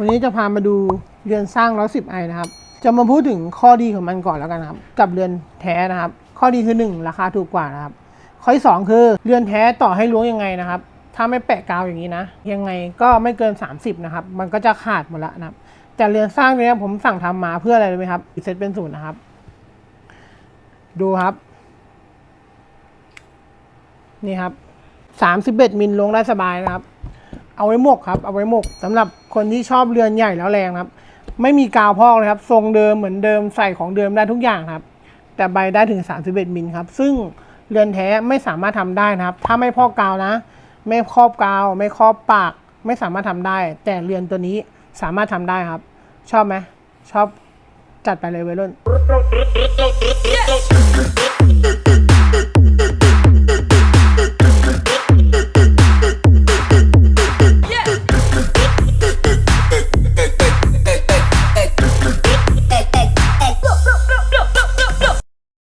วันนี้จะพามาดูเรือนสร้าง 110ไอนะครับ จะมาพูดถึงข้อดีของมันก่อนแล้วกันครับ กับเรือนแท้นะครับ ข้อดีคือ 1 ราคาถูกกว่านะครับ ข้อที่2คือเรือนแท้ต่อให้ล้วงยังไงนะครับ ถ้าไม่แปะกาวอย่างนี้นะ ยังไงก็ไม่เกิน 30 นะครับ มันก็จะขาดหมดล้วนะครับ แต่เรือนสร้างเนี้ยผมสั่งทำมาเพื่ออะไรรู้ไหมครับเซตเป็นศูนย์นะครับ ดูครับ นี่ครับ 31มิลลงได้สบายนะครับ เอาไว้หมกครับ เอาไว้หมกสำหรับคนที่ชอบเรือนใหญ่แล้วแรงครับ ไม่มีกาวพอกเลยครับ ทรงเดิมเหมือนเดิมใส่ของเดิมได้ทุกอย่างครับ แต่ใบได้ถึง 31มิลครับ ซึ่งเรือนแท้ไม่สามารถทำได้นะครับ ถ้าไม่พอกกาวนะ ไม่ครอบกาว ไม่ครอบปาก ไม่สามารถทำได้ แต่เรือนตัวนี้สามารถทำได้ครับ ชอบไหมชอบจัดไปเลยเวยรุ่น